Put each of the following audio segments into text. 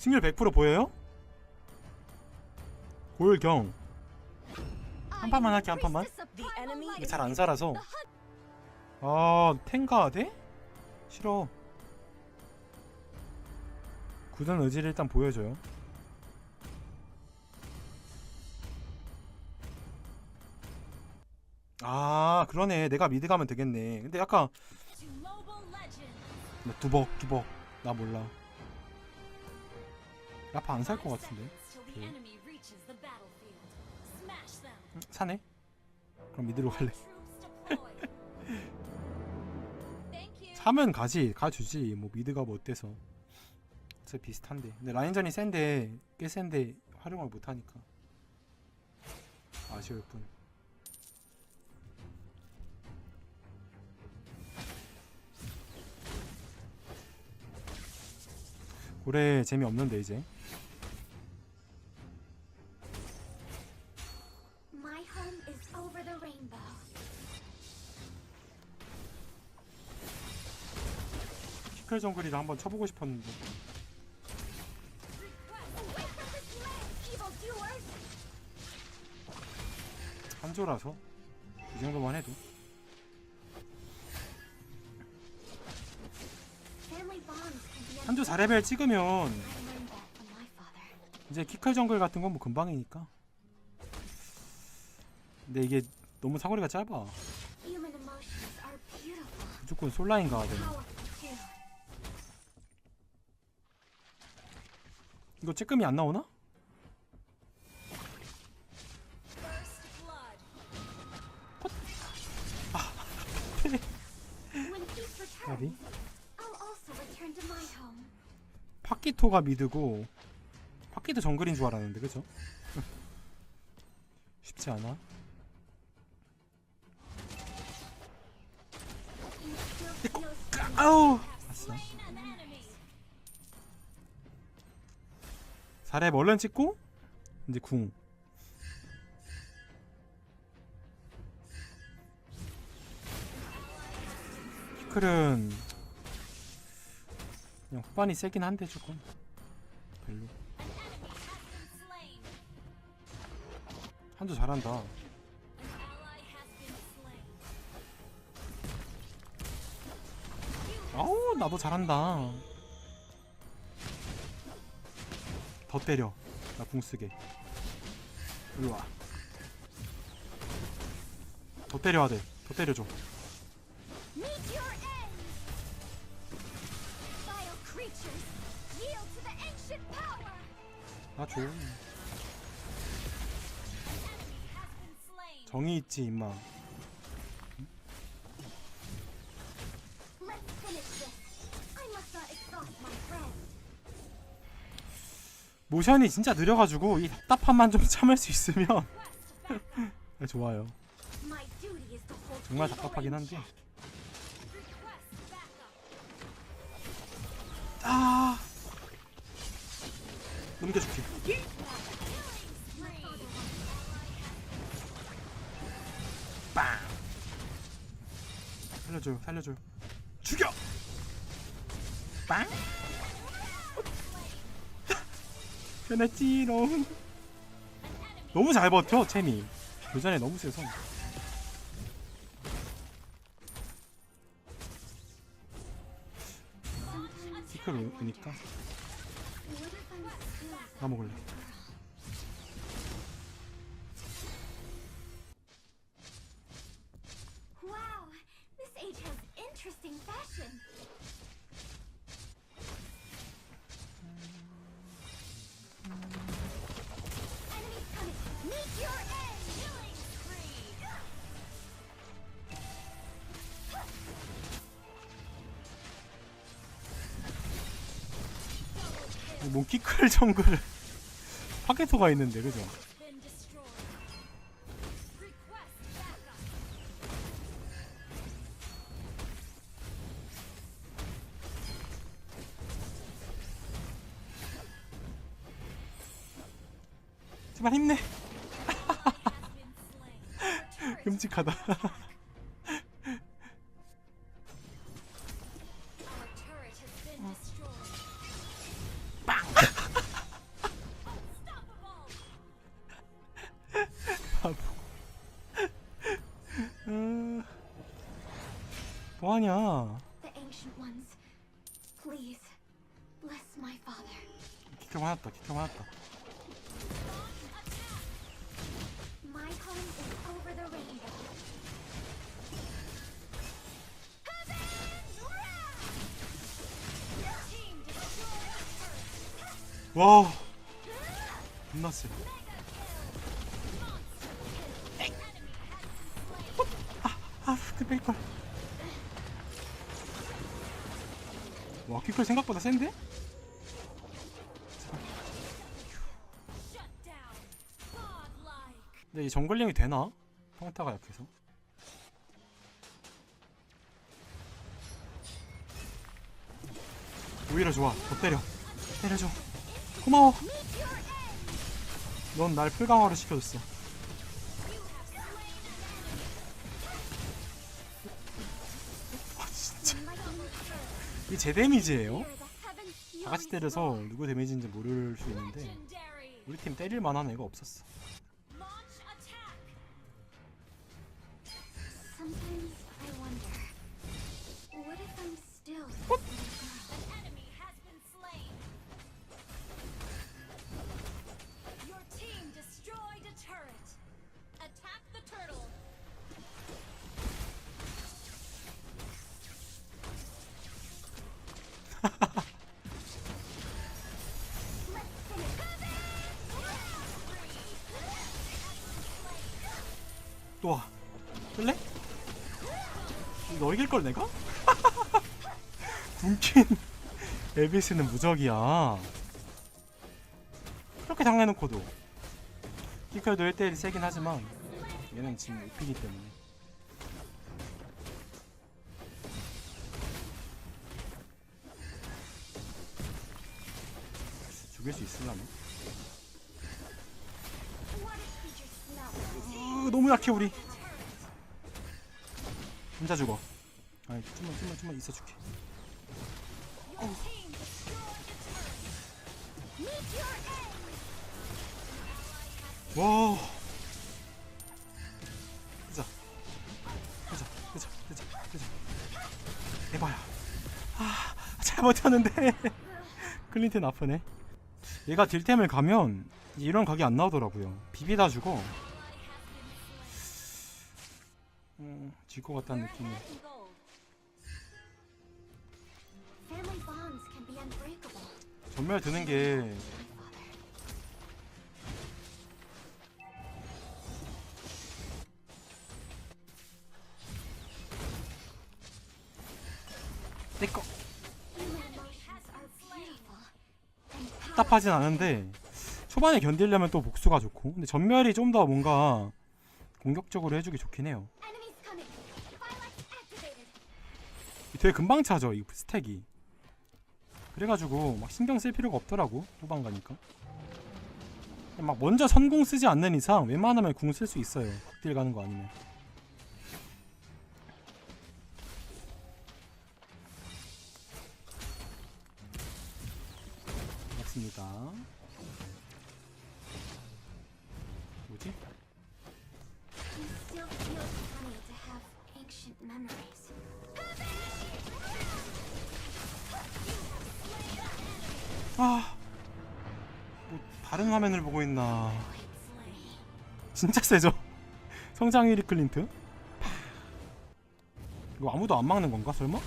승률 100% 보여요? 고율경. 한 판만 할게 한 판만. The enemy 이게 is 잘안 살아서. 아 탱가 돼? 싫어. 굳은 의지를 일단 보여줘요. 아 그러네. 내가 미드 가면 되겠네. 근데 약간 to mobile legend. 나 두벅 두벅. 나 몰라 라파 안 살 것 같은데. 음, 사네. 그럼 미드로 갈래. 사면 가지 가주지. 뭐 미드가 뭐 어때서. 어차피 비슷한데. 근데 라인전이 센데 꽤 센데 활용을 못하니까. 아쉬울 뿐. 올해 재미없는데 이제 피클 정글이라 한번 쳐보고 싶었는데 evildoers! 한조라서 이 정도만 해도 be 한조 4레벨 찍으면. 이제 키클 정글 같은 건 뭐 금방이니까. 근데 이게 너무 사거리가 짧아. 무조건 솔라인 가야 돼. 이거 쬐끔이 안 나오나? My home. 파키토가 미드고 파키토 정글인 줄 알았는데 그죠? 쉽지 않아. 아우. 아싸. 4렙 얼른 찍고 이제 궁. 키클은 그냥 후반이 세긴 한데 조금 별로. 한조 잘한다. 아우 나도 잘한다. 더 때려. 나 궁 쓰게. 일로 와. 더 때려야 돼. 더 때려줘. Meet your end! Vile creatures, yield to the ancient power! 나 줘. An enemy has been slain. 정이 있지 임마. 모션이 진짜 느려가지고 이 답답함만 좀 참을 수 있으면. 네, 좋아요. 정말 답답하긴 한데. 아. 넘겨줄게. 빵. 살려줘요, 살려줘요. 죽여. 빵. 변했지롱. 너무 잘 버텨, 채미. 교전에 너무 세서. 피클 오- 오니까 나 먹을래. 뭔 키클 정글 파케토가 있는데 그죠? 제발 힘내. 끔찍하다. The rainbow. Team destroyed. 와 겁나 세 아, 그 뺄걸. 와, 퀴클 생각보다 센데? 근데 이 정글링이 되나? 평타가 약해서. 오히려 좋아. 더 때려. 때려줘. 고마워. 넌 날 풀강화로 시켜줬어. 아, 진짜. 이게 제 데미지예요? Hear the heavens 다 같이 yawning 때려서. 누구 데미지인지 모를 수 있는데. 우리 팀 때릴 만한 애가 없었어. 또 와. 끌래? 너 이길 걸 내가? 군킨 엘비스는 무적이야. 이렇게 당해놓고도 키컬도 1대1이 세긴 하지만 얘는 지금 우피기 때문에 죽일 수 있으려나? 으, 너무 약해 우리. 혼자 죽어. 아니 좀만 좀만 좀만 있어줄게! 와 끄자. 끄자 끄자 끄자 끄자. 에바야. 아 잘못했는데. 클린튼 아프네. 얘가 딜템을 가면 이런 각이 안 나오더라고요. 비비다 주고 음, 질것 같다는 느낌이. 전멸 드는 게. 내꺼. 답답하진 않은데 초반에 견디려면 또 복수가 좋고 근데 전멸이 좀 더 뭔가 공격적으로 해주기 좋긴 해요 되게 금방 차죠 이 스택이. 그래가지고 막 신경 쓸 필요가 없더라고 후반 가니까. 막 먼저 선공 쓰지 않는 이상 웬만하면 궁 쓸 수 있어요 극딜 가는 거 아니면. 맞습니다. 뭐지? 아, 뭐 다른 화면을 보고 있나? 진짜 세죠? 성장 1위 클린트? 이거 아무도 안 막는 건가 설마?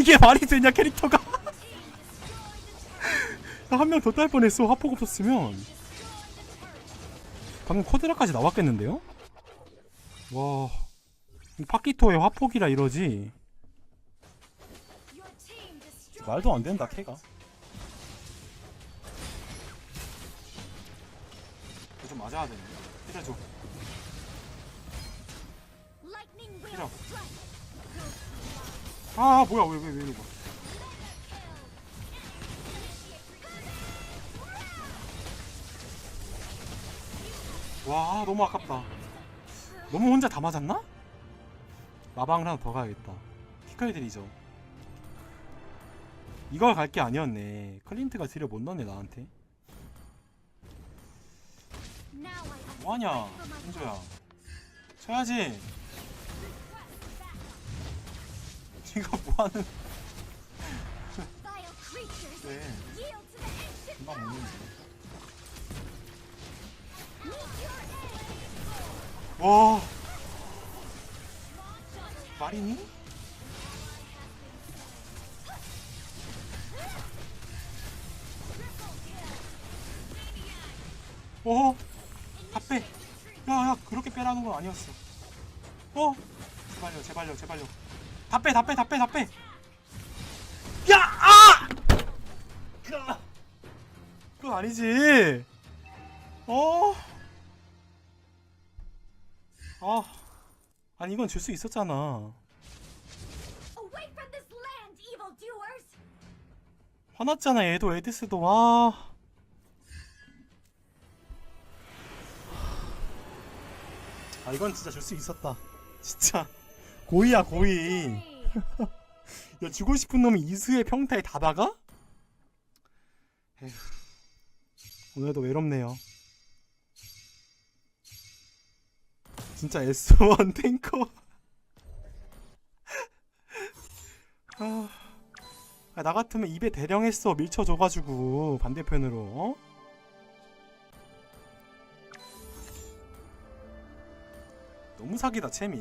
이게 말이 되냐 캐릭터가? 한 명 더 딸 뻔했어 화폭 없었으면 방금 코드라까지 나왔겠는데요? 와 파키토의 화폭이라 이러지. 말도 안 된다 캐가 이거 좀 맞아야 will Get up. strike! 아 뭐야 왜 왜 왜 이거 와 너무 아깝다. 너무 혼자 다 맞았나? 마방을 하나 더 가야겠다. 키카이들이죠. 이걸 갈 게 아니었네. 클린트가 딜을 못 넣네 나한테. 뭐하냐 현조야. 쳐야지. 이거 뭐하는. 네. 금방 먹는지 와 말이니? 어? 다 빼. 야, 야, 그렇게 빼라는 건 아니었어. 어? 제발요, 제발요, 제발요. 다 빼, 다 빼, 다 빼, 다 빼. 야, 아! 야! 그건 아니지. 어? 아, 아니 이건 줄 수 있었잖아. 화났잖아 얘도 에디스도 와. 아 이건 진짜 줄 수 있었다. 진짜 고의야 고의. 야 주고 싶은 놈이 이수의 평타에 다 박아? 에휴, 오늘도 외롭네요. 진짜 S1 탱커. 아. 아, 나 같으면 입에 대령했어 밀쳐줘가지고 반대편으로 어? 너무 사기다 채미